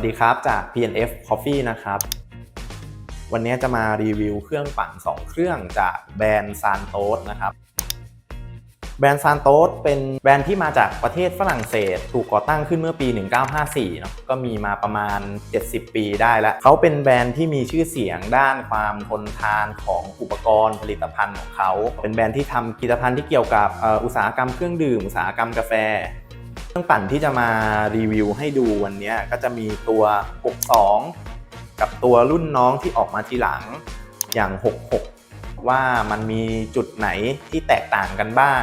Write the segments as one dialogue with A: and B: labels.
A: สวัสดีครับจาก PNF Coffee นะครับ วันนี้จะมารีวิวเครื่องปั่น 2 เครื่องจากแบรนด์ Santos นะครับ แบรนด์ Santos เป็นแบรนด์ที่มาจากประเทศฝรั่งเศส ถูกก่อตั้งขึ้นเมื่อปี 1954เนอะก็มีมาประมาณ 70 ปีได้แล้ว เขาเป็นแบรนด์ที่มีชื่อเสียงด้านความทนทานของอุปกรณ์ผลิตภัณฑ์ของเขา เป็นแบรนด์ที่ทำผลิตภัณฑ์ที่เกี่ยวกับอุตสาหกรรมเครื่องดื่ม อุตสาหกรรมกาแฟ เครื่องปั่นที่จะมารีวิวให้ดูวันนี้ก็จะมีตัว 62 กับตัวรุ่นน้องที่ออกมาทีหลังอย่าง 66 ว่ามันมีจุดไหนที่แตกต่างกันบ้าง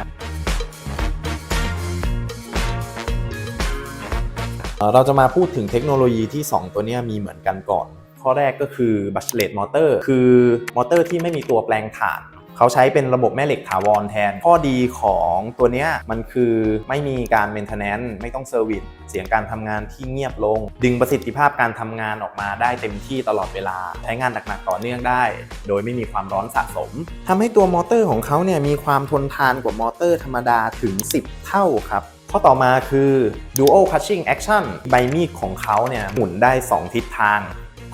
A: เราจะมาพูดถึงเทคโนโลยีที่ 2 ตัวนี้มีเหมือนกันก่อน ข้อแรกก็คือบัชเลตมอเตอร์คือมอเตอร์ที่ไม่มีตัวแปลงถ่าน เขาใช้เป็นระบบแม่เหล็กถาวรแทน ข้อดีของตัวเนี้ยมันคือไม่มีการเมนเทนแนนไม่ต้องเซอร์วิสเสียงการทำงานที่เงียบลง ดึงประสิทธิภาพการทำงานออกมาได้เต็มที่ตลอดเวลา ใช้งานหนักๆต่อเนื่องได้ โดยไม่มีความร้อนสะสมทำให้ตัวมอเตอร์ของเขาเนี่ยมีความทนทานกว่ามอเตอร์ธรรมดาถึง 10 เท่าครับข้อต่อมาคือ Dual Crushing Action ใบมีดของเขาเนี่ยหมุนได้ 2 ทิศทาง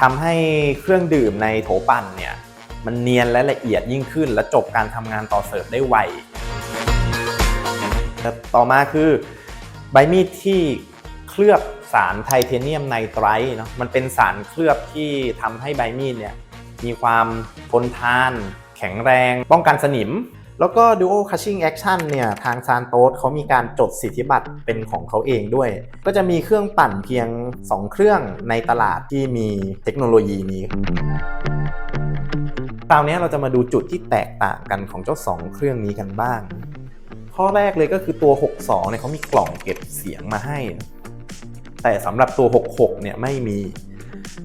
A: ทำให้เครื่องดื่มในโถปั่นเนี่ย มันเนียนและละเอียดยิ่งขึ้น และจบการทำงานต่อเสิร์ฟได้ไวต่อมาคือใบมีดที่เคลือบสารไทเทเนียมไนไตร์เนาะมันเป็นสารเคลือบที่ทำให้ใบมีดเนี่ยมีความทนทาน แข็งแรง ป้องกันสนิม แล้วก็ Dual Crushing Action เนี่ยทาง Santos เขามีการจดสิทธิบัตรเป็นของเขาเองด้วย ก็จะมีเครื่องปั่นเพียง 2 เครื่องในตลาดที่มีเทคโนโลยีนี้ คราวนี้เราจะมาดูจุดที่แตกต่างกันของเจ้า 2 เครื่องนี้กันบ้าง ข้อแรกเลยก็คือตัว 62 เนี่ยเขามีกล่องเก็บเสียงมาให้ แต่สำหรับตัว 66 เนี่ยไม่มี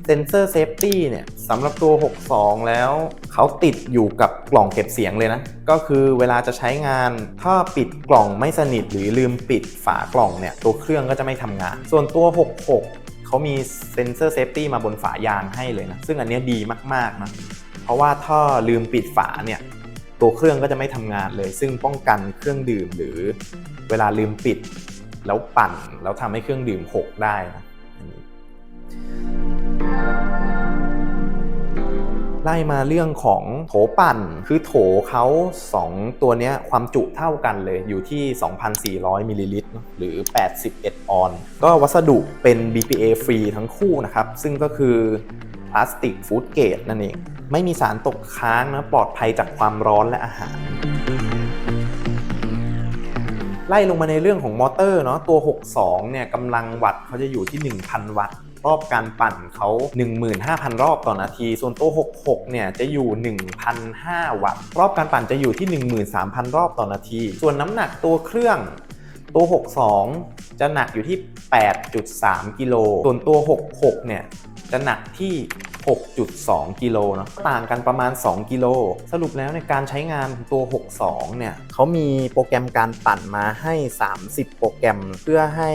A: เซนเซอร์เซฟตี้เนี่ยสำหรับตัว 62 แล้วเขาติดอยู่กับกล่องเก็บเสียงเลยนะ ก็คือเวลาจะใช้งานถ้าปิดกล่องไม่สนิทหรือลืมปิดฝากล่องเนี่ยตัวเครื่องก็จะไม่ทำงาน ส่วนตัว 66 เขามีเซนเซอร์เซฟตี้มาบนฝายางให้เลยนะ ซึ่งอันเนี้ยดีมาก ๆ นะ ราะว่าถ้าลืมปิดฝาเนี่ยตัวเครื่องก็จะไม่ทำงานเลย ซึ่งป้องกันเครื่องดื่มหรือเวลาลืมปิดแล้วปั่นแล้วทำให้เครื่องดื่มหกได้นะไล่มาเรื่องของโถปั่น คือโถเขา 2 ตัวเนี้ยความจุเท่ากันเลยอยู่ที่ 2,400มิลลิลิตรเนอะหรือ 81 ออน ก็วัสดุเป็น BPA ฟรีทั้งคู่นะครับ ซึ่งก็คือพลาสติกฟู้ดเกรดนั่นเอง ไม่มีสารตกค้างนะปลอดภัยจากความร้อนและอาหาร ไล่ลงมาในเรื่องของมอเตอร์เนาะตัว 62 เนี่ยกำลังวัตต์เขาจะอยู่ที่ 1,000 วัตต์รอบการปั่นเขา 15,000 รอบต่อนาที ส่วนตัว 66 เนี่ยจะอยู่ 1,005 วัตต์ รอบการปั่นจะอยู่ที่ 13,000 รอบต่อนาที ส่วนน้ำหนักตัวเครื่องตัว 62 จะหนักอยู่ที่ 8.3 กิโล ส่วนตัว 66 เนี่ย จะหนักที่ 6.2 กิโลเนาะต่างกันประมาณ 2 กิโล สรุปแล้วในการใช้งานตัว 62 เนี่ยเขามีโปรแกรมการปั่นมาให้ 30 โปรแกรมเพื่อให้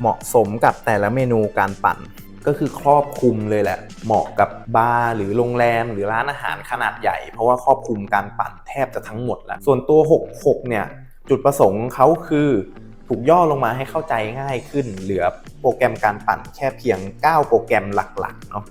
A: เหมาะสมกับแต่ละเมนูการปั่น ก็คือครอบคลุมเลยแหละ เหมาะกับบาร์หรือโรงแรม หรือร้านอาหารขนาดใหญ่ เพราะว่าครอบคลุมการปั่นแทบจะทั้งหมดแล้วส่วนตัว 66 เนี่ยจุดประสงค์เขาคือถูกย่อลงมาให้เข้าใจง่ายขึ้น เหลือ โปรแกรมการปั่นแค่เพียง 9 โปรแกรมหลักๆเนาะ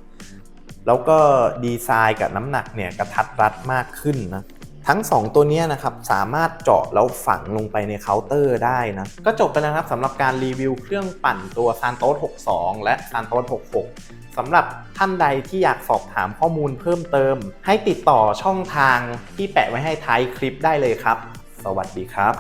A: แล้วก็ดีไซน์กับน้ำหนักเนี่ยกระทัดรัดมากขึ้นนะทั้ง 2 ตัวเนี้ยนะครับสามารถเจาะแล้วฝังลงไปในเคาน์เตอร์ได้นะก็จบไปแล้วนะครับสำหรับการรีวิวเครื่องปั่นตัว Santos 62 และ Santos 66สำหรับท่านใดที่อยากสอบถามข้อมูลเพิ่มเติม ให้ติดต่อช่องทางที่แปะไว้ให้ท้ายคลิปได้เลยครับ สวัสดีครับ